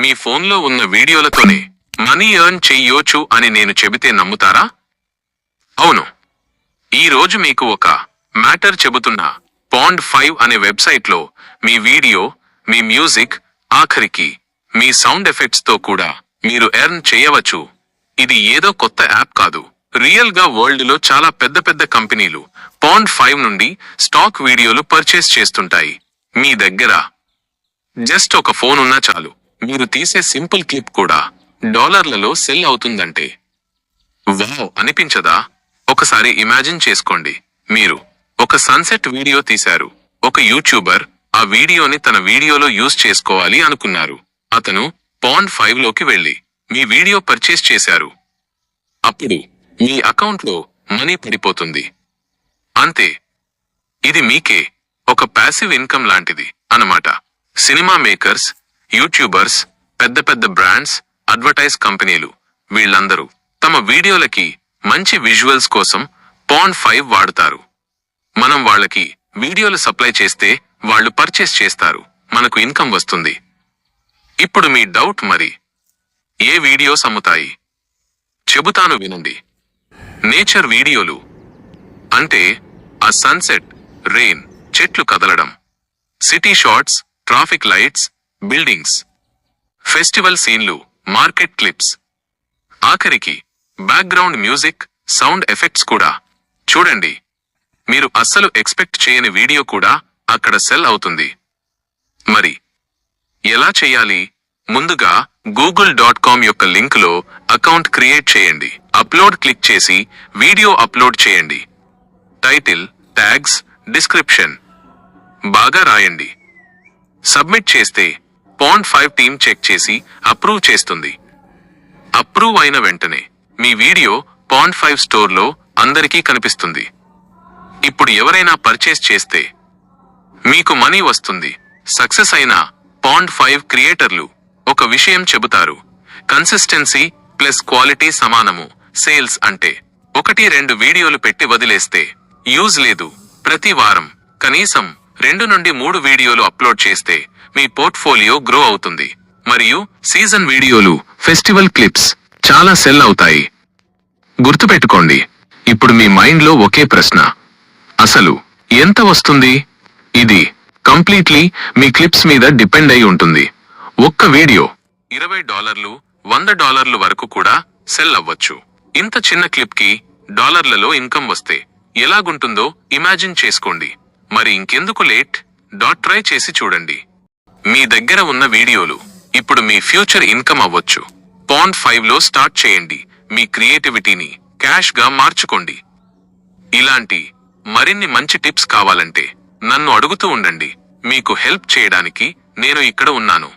మీ ఫోన్లో ఉన్న వీడియోలతోనే money earn చెయ్యొచ్చు అని నేను చెబితే నమ్ముతారా? అవును. ఈ రోజు మీకు ఒక మ్యాటర్ చెబుతున్నా. పాండ్ ఫైవ్ అనే వెబ్సైట్లో మీ వీడియో మీ మ్యూజిక్ ఆఖరికి మీ సౌండ్ ఎఫెక్ట్స్తో కూడా మీరు ఎర్న్ చేయవచ్చు. ఇది ఏదో కొత్త యాప్ కాదు. రియల్గా వరల్డ్లో చాలా పెద్ద పెద్ద కంపెనీలు పాండ్ ఫైవ్ నుండి స్టాక్ వీడియోలు పర్చేస్ చేస్తుంటాయి. మీ దగ్గర జస్ట్ ఒక ఫోన్ ఉన్నా చాలు. మీరు తీసే సింపుల్ క్లిప్ కూడా డాలర్లలో సెల్ అవుతుందంటే. వావ్ అనిపించదా? ఒకసారి ఇమాజిన్ చేసుకోండి. మీరు ఒక సన్సెట్ వీడియో తీశారు. ఒక యూట్యూబర్ ఆ వీడియోని తన వీడియోలో యూజ్ చేసుకోవాలి అనుకున్నారు. అతను పాండ్ ఫైవ్లోకి మీ వీడియో పర్చేస్ చేశారు. అప్పుడు మీ అకౌంట్లో మనీ పడిపోతుంది. అంతే. ఇది మీకే ఒక ప్యాసివ్ ఇన్కమ్ లాంటిది అన్నమాట. సినిమా మేకర్స్ యూట్యూబర్స్ పెద్ద పెద్ద బ్రాండ్స్ అడ్వర్టైజ్ కంపెనీలు వీళ్ళందరూ తమ వీడియోలకి మంచి విజువల్స్ కోసం పాన్ ఫైవ్ వాడుతారు. మనం వాళ్ళకి వీడియోలు సప్లై చేస్తే వాళ్ళు పర్చేస్ చేస్తారు. మనకు ఇన్కమ్ వస్తుంది. ఇప్పుడు మీ డౌట్ మరి ఏ వీడియోస్ అమ్ముతాయి చెబుతాను వినండి. నేచర్ వీడియోలు అంటే ఆ సన్సెట్ రెయిన్ చెట్లు కదలడం city shots traffic lights buildings festival సీన్లు మార్కెట్ క్లిప్స్. ఆఖరికి బ్యాక్గ్రౌండ్ మ్యూజిక్ సౌండ్ ఎఫెక్ట్స్ కూడా. చూడండి మీరు అస్సలు ఎక్స్పెక్ట్ చేయని వీడియో కూడా అక్కడ సెల్ అవుతుంది. మరి ఎలా చేయాలి? ముందుగా గూగుల్ డాట్ కామ్ యొక్క లింక్లో అకౌంట్ క్రియేట్ చేయండి. అప్లోడ్ క్లిక్ చేసి వీడియో అప్లోడ్ చేయండి. Title tags description. బాగా రాయండి. సబ్మిట్ చేస్తే పాండ్ ఫైవ్ టీమ్ చెక్ చేసి అప్రూవ్ చేస్తుంది. అప్రూవ్ అయిన వెంటనే మీ వీడియో పాండ్ ఫైవ్ స్టోర్లో అందరికీ కనిపిస్తుంది. ఇప్పుడు ఎవరైనా పర్చేస్ చేస్తే మీకు మనీ వస్తుంది. సక్సెస్ అయిన పాండ్ ఫైవ్ క్రియేటర్లు ఒక విషయం చెబుతారు. కన్సిస్టెన్సీ ప్లస్ క్వాలిటీ సమానము సేల్స్ అంటే ఒకటి రెండు వీడియోలు పెట్టి వదిలేస్తే యూజ్ లేదు. ప్రతి వారం కనీసం రెండు నుండి మూడు వీడియోలు అప్లోడ్ చేస్తే మీ పోర్ట్ఫోలియో గ్రో అవుతుంది. మరియు సీజన్ వీడియోలు ఫెస్టివల్ క్లిప్స్ చాలా సెల్ అవుతాయి. గుర్తుపెట్టుకోండి ఇప్పుడు మీ మైండ్లో ఒకే ప్రశ్న. అసలు ఎంత వస్తుంది? ఇది కంప్లీట్లీ మీ క్లిప్స్ మీద డిపెండ్ అయి ఉంటుంది. ఒక్క వీడియో ఇరవై డాలర్లు వంద డాలర్లు వరకు కూడా సెల్ అవ్వచ్చు. ఇంత చిన్న క్లిప్కి డాలర్లలో ఇన్కమ్ వస్తే ఎలాగుంటుందో ఇమాజిన్ చేసుకోండి. మరి ఇంకెందుకు లేట్? డాట్ ట్రై చేసి చూడండి. మీ దగ్గర ఉన్న వీడియోలు ఇప్పుడు మీ ఫ్యూచర్ ఇన్కమ్ అవ్వచ్చు. పాన్ ఫైవ్లో స్టార్ట్ చేయండి. మీ క్రియేటివిటీని క్యాష్గా మార్చుకోండి. ఇలాంటి మరిన్ని మంచి టిప్స్ కావాలంటే నన్ను అడుగుతూ ఉండండి. మీకు హెల్ప్ చేయడానికి నేను ఇక్కడ ఉన్నాను.